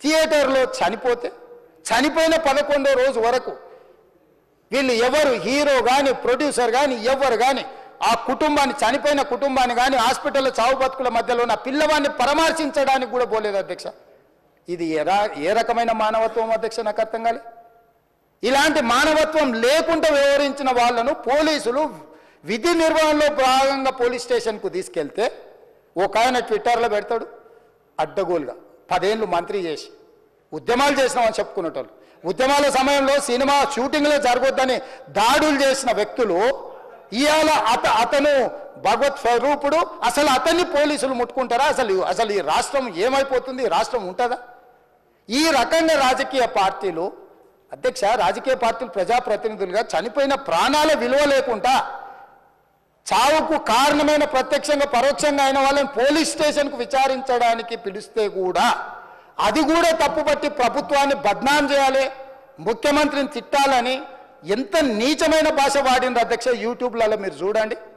థియేటర్లో చనిపోతే చనిపోయిన పదకొండో రోజు వరకు వీళ్ళు ఎవరు హీరో కానీ ప్రొడ్యూసర్ కానీ ఎవరు కానీ ఆ కుటుంబాన్ని చనిపోయిన కుటుంబాన్ని కానీ హాస్పిటల్లో చావు బతుకుల మధ్యలో ఉన్న పిల్లవాడిని పరామర్శించడానికి కూడా పోలేదు అధ్యక్ష. ఇది ఎరా ఏ రకమైన మానవత్వం అధ్యక్ష నాకు అర్థం కాలే. ఇలాంటి మానవత్వం లేకుండా వ్యవహరించిన వాళ్ళను పోలీసులు విధి నిర్వహణలో భాగంగా పోలీస్ స్టేషన్కు తీసుకెళ్తే ఒక ఆయన ట్విట్టర్లో పెడతాడు అడ్డగోలుగా. పదేళ్ళు మంత్రి చేసి ఉద్యమాలు చేసినామని చెప్పుకునేటోళ్ళు. ఉద్యమాల సమయంలో సినిమా షూటింగ్లో జరగొద్దని దాడులు చేసిన వ్యక్తులు ఇవాళ అత అతను భగవత్ స్వరూపుడు అసలు అతన్ని పోలీసులు ముట్టుకుంటారా? అసలు అసలు ఈ రాష్ట్రం ఏమైపోతుంది? రాష్ట్రం ఉంటుందా? ఈ రకంగా రాజకీయ పార్టీలు అధ్యక్ష రాజకీయ పార్టీలు ప్రజాప్రతినిధులుగా చనిపోయిన ప్రాణాల విలువ లేకుండా చావుకు కారణమైన ప్రత్యక్షంగా పరోక్షంగా అయిన వాళ్ళని పోలీస్ స్టేషన్కు విచారించడానికి పిలిస్తే కూడా అది కూడా తప్పుపట్టి ప్రభుత్వాన్ని బద్నాం చేయాలి ముఖ్యమంత్రిని తిట్టాలని ఎంత నీచమైన భాష వాడింది అధ్యక్ష యూట్యూబ్లలో మీరు చూడండి.